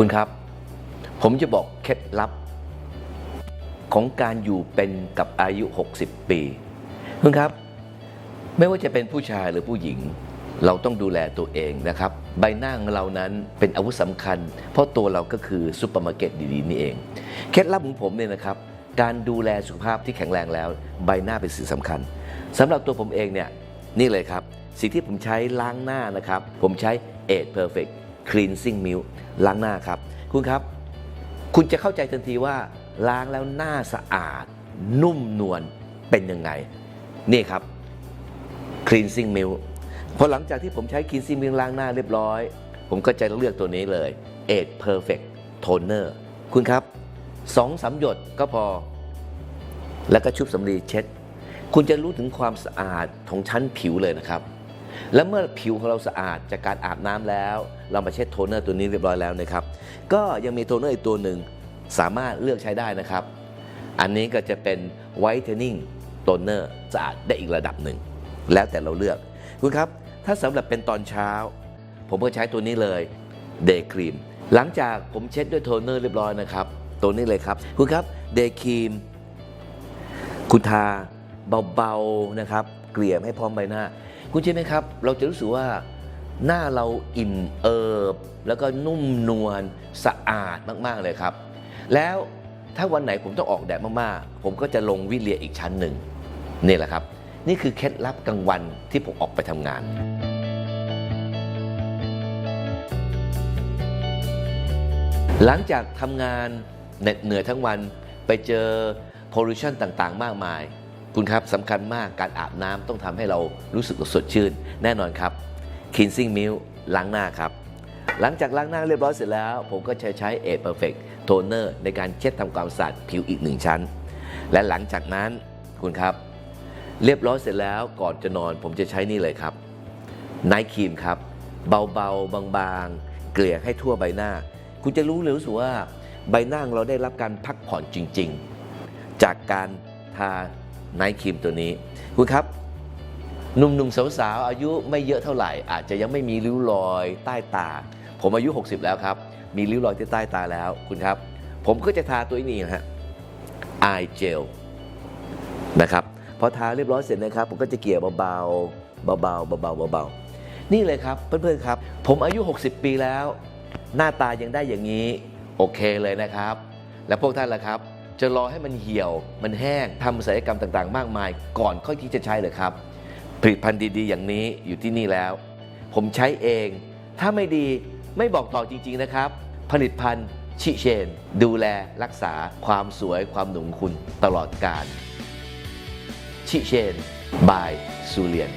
คุณครับ ผมจะบอกเคล็ดลับ ของการอยู่เป็นกับอายุ 60 ปี คุณครับ ไม่ว่าจะเป็นผู้ชายหรือผู้หญิง เราต้องดูแลตัวเองนะครับ ใบหน้าของเรานั้นเป็นอาวุธสำคัญ เพราะตัวเราก็คือซุปเปอร์มาร์เก็ตดีๆนี่เอง เคล็ดลับของผมเนี่ยนะครับ การดูแลสุขภาพที่แข็งแรงแล้ว ใบหน้าเป็นสิ่งสำคัญสำหรับตัวผมเองเนี่ยนี่เลยครับสิ่งที่ผมใช้ล้างหน้านะครับ ผมใช้ Age Perfect Cleansing Milk ล้างหน้าครับ คุณครับ คุณจะเข้าใจทันทีว่าล้างแล้วหน้าสะอาด นุ่มนวลเป็นยังไง นี่ครับ cleansing milk พอหลังจากที่ผมใช้ cleansing milk ล้างหน้าเรียบร้อย ผมก็จะเลือกตัวนี้เลย Age Perfect Toner คุณครับสองสามหยดก็พอ แล้วก็ชุบสำลีเช็ด คุณจะรู้ถึงความสะอาดของชั้นผิวเลยนะครับ และเมื่อผิวของเราสะอาดจากการอาบน้ำแล้ว เรามาเช็ดโทนเนอร์ตัวนี้เรียบร้อยแล้วนะครับ ก็ยังมีโทนเนอร์อีกตัวหนึ่งสามารถเลือกใช้ได้นะครับ อันนี้ก็จะเป็น whitening toner สะอาดได้อีกระดับหนึ่ง แล้วแต่เราเลือกคุณครับ ถ้าสำหรับเป็นตอนเช้า ผมก็ใช้ตัวนี้เลย day cream หลังจากผมเช็ดด้วยโทนเนอร์เรียบร้อยนะครับ ตัวนี้เลยครับคุณครับ day cream คุณทาเบาๆนะครับ เกลี่ยให้พร้อมใบหน้า คุณใช่ไหมครับ เราจะรู้สึกว่าหน้าเราอิ่มเอิบ แล้วก็นุ่มนวลสะอาดมากๆเลยครับ แล้วถ้าวันไหนผมต้องออกแดดมากๆ ผมก็จะลงวิเลียอีกชั้นหนึ่งนี่แหละครับ นี่คือเคล็ดลับกลางวันที่ผมออกไปทำงานหลังจากทำงานเหน็ดเหนื่อยทั้งวันไปเจอ pollution ต่างๆ มากมาย คุณครับสำคัญมากการอาบน้ำต้องทำให้เรารู้สึกสดชื่น แน่นอนครับ cleansing milk ล้างหน้าครับ หลังจากล้างหน้าเรียบร้อยเสร็จแล้ว ผมก็จะใช้ a perfect toner ในการเช็ดทำความสะอาดผิวอีกหนึ่งชั้น และหลังจากนั้นคุณครับ เรียบร้อยเสร็จแล้วก่อนจะนอนผมจะใช้นี่เลยครับไนท์ครีมครับเบาๆ บางๆ เกลี่ยให้ทั่วใบหน้า คุณจะรู้เลยรู้สึกว่าใบหน้าเราได้รับการพักผ่อนจริง ๆ จากการทา ไนท์ครีมตัวนี้ คุณครับหนุ่มๆสาวๆอายุไม่เยอะเท่าไหร่ อาจจะยังไม่มีริ้วรอยใต้ตา ผมอายุ 60 แล้วครับ มีริ้วรอยที่ใต้ตาแล้วคุณครับ ผมก็จะทาตัวนี้นะฮะ eye gel นะครับพอทาเรียบร้อยเสร็จนะครับ ผมก็จะเกี่ยเบาๆเบาๆเบาๆเบาๆนี่เลยครับเพื่อนๆครับ ผมอายุ 60 ปีแล้ว หน้าตายังได้อย่างนี้ โอเคเลยนะครับ แล้วพวกท่านล่ะครับ จะรอให้มันเหี่ยว มันแห้งทำศัลยกรรมต่างๆ มากมาย ก่อนค่อยที่จะใช้เลยครับ ผลิตภัณฑ์ดีๆ อย่างนี้อยู่ที่นี่แล้ว ผมใช้เอง ถ้าไม่ดีไม่บอกต่อจริง ๆ นะครับ ผลิตภัณฑ์ชิเชน ดูแลรักษาความสวยความหนุ่มคุณตลอดกาลชิเชน บาย ซูเลียน